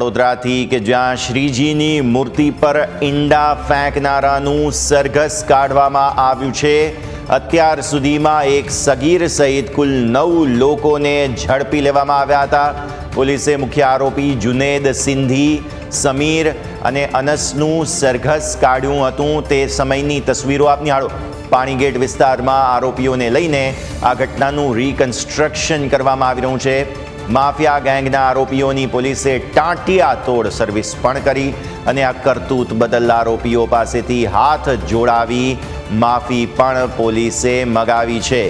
વડોદરાથી કે જ્યાં શ્રીજીની મૂર્તિ પર ઈંડા ફેંકનારાનું સરઘસ કાઢવામાં આવ્યું છે, અત્યાર સુધીમાં એક સગીર સહિત કુલ નવ લોકોને ઝડપી લેવામાં આવ્યા હતા. પોલીસે મુખ્ય આરોપી જુનેદ સિંધી, સમીર અને અનસનું સરઘસ કાઢ્યું હતું તે સમયની તસવીરો આપ નિહાળો. પાણીગેટ વિસ્તારમાં આરોપીઓને લઈને આ ઘટનાનું રિકન્સ્ટ્રક્શન કરવામાં આવી રહ્યું છે. માફિયા ગેંગના આરોપીઓની પોલીસે ટાંટિયા તોડ સર્વિસ પણ કરી અને આ કરતૂત બદલ આરોપીઓ પાસેથી હાથ જોડાવી માફી પણ પોલીસે મગાવી છે.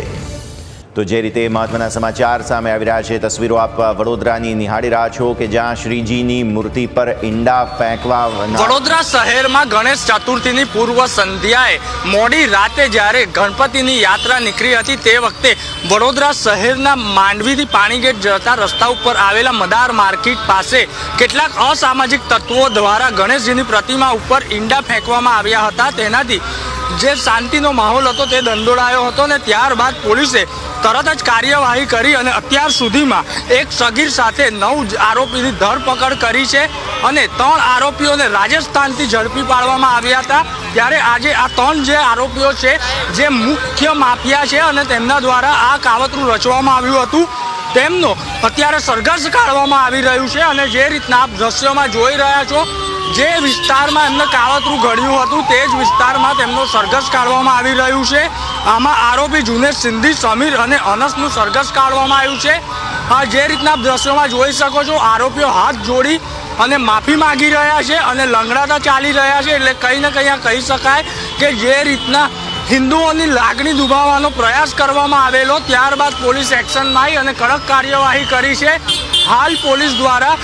તો જે રીતે મહત્વના સમાચાર સામે આવી રહ્યા છે, તસવીરો આપ વડોદરાની નિહાળી રહ્યા છો કે જ્યાં શ્રીજીની મૂર્તિ પર ઈંડા ફેંકવા વડોદરા શહેરમાં ગણેશ ચતુર્થીની પૂર્વ સંધ્યાએ મોડી રાતે જ્યારે ગણપતિની યાત્રા નીકળી હતી તે વખતે વડોદરા શહેરના માંડવીથી પાણીગેટ જતા રસ્તા ઉપર આવેલા મદાર માર્કેટ પાસે કેટલાક અસામાજિક તત્વો દ્વારા ગણેશજીની પ્રતિમા ઉપર ઈંડા ફેંકવામાં આવ્યા હતા. તેનાથી જે શાંતિનો માહોલ હતો તે દંડોળાયો હતો ને ત્યારબાદ પોલીસે તરત જ કાર્યવાહી કરી અને અત્યાર સુધીમાં એક સગીર સાથે નવ આરોપીની ધરપકડ કરી છે અને ત્રણ આરોપીઓને રાજસ્થાનથી ઝડપી પાડવામાં આવ્યા હતા. ત્યારે આજે આ ત્રણ જે આરોપીઓ છે, જે મુખ્ય માફિયા છે અને તેમના દ્વારા આ કાવતરું રચવામાં આવ્યું હતું, તેમનો અત્યારે સરઘસ કાઢવામાં આવી રહ્યું છે અને જે રીતના આપ દ્રશ્યોમાં જોઈ રહ્યા છો જે વિસ્તારમાં એમને કાવતરું ઘડ્યું હતું તે જ વિસ્તારમાં તેમનો સરઘસ કાઢવામાં આવી રહ્યું છે. આમાં આરોપી જુનેશ સિંધી, સમીર અને અનસનું સરઘસ કાઢવામાં આવ્યું છે. આ જે રીતના દ્રશ્યોમાં જોઈ શકો છો, આરોપીઓ હાથ જોડી અને માફી માંગી રહ્યા છે અને લંગડાતા ચાલી રહ્યા છે એટલે કંઈ ને કંઈ કહી શકાય કે જે રીતના હિન્દુઓની લાગણી દુભાવવાનો પ્રયાસ કરવામાં આવેલો, ત્યારબાદ પોલીસ એક્શનમાં આવી અને કડક કાર્યવાહી કરી છે. હાલ પોલીસ દ્વારા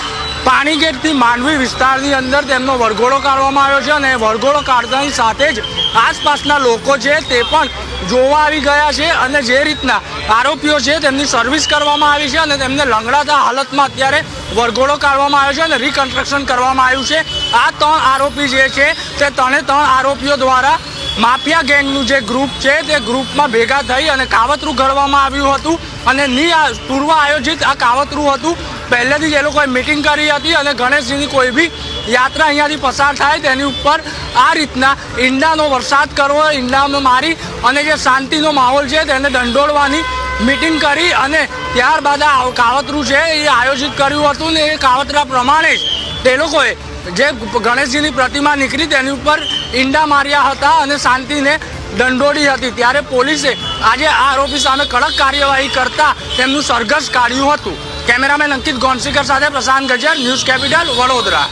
પાણીગેટથી માંડવી વિસ્તારની અંદર તેમનો વરઘોડો કાઢવામાં આવ્યો છે અને વરઘોડો કાઢતાની સાથે જ આસપાસના લોકો છે તે પણ જોવા આવી ગયા છે અને જે રીતના આરોપીઓ છે તેમની સર્વિસ કરવામાં આવી છે અને તેમને લંગડાતા હાલતમાં અત્યારે વરઘોડો કાઢવામાં આવ્યો છે અને રિકન્સ્ટ્રક્શન કરવામાં આવ્યું છે. આ ત્રણ આરોપી જે છે તે ત્રણે ત્રણ આરોપીઓ દ્વારા માફિયા ગેંગનું જે ગ્રુપ છે તે ગ્રુપમાં ભેગા થઈ અને કાવતરું ઘડવામાં આવ્યું હતું અને ની પૂર્વ આયોજિત આ કાવતરું હતું પહેલેથી જ એ લોકોએ મિટિંગ કરી હતી અને ગણેશજીની કોઈ બી યાત્રા અહીંયાથી પસાર થાય તેની ઉપર આ રીતના ઈંડાનો વરસાદ કરવો, ઈંડાનો મારી અને જે શાંતિનો માહોલ છે તેને દંડોળવાની મિટિંગ કરી અને ત્યારબાદ આ કાવતરું છે એ આયોજિત કર્યું હતું ને એ કાવતરા પ્રમાણે જ તે લોકોએ જે ગણેશજીની પ્રતિમા નીકળી તેની ઉપર ઈંડા માર્યા હતા અને શાંતિને દંડોળી હતી. ત્યારે પોલીસે આજે આ આરોપી સામે કડક કાર્યવાહી કરતા તેમનું સરઘસ કાઢ્યું હતું. કેમેરામેન અંકિત ગોનસીકર સાથે પ્રશાંત ગજર ન્યૂઝ કેપિટલ વડોદરા.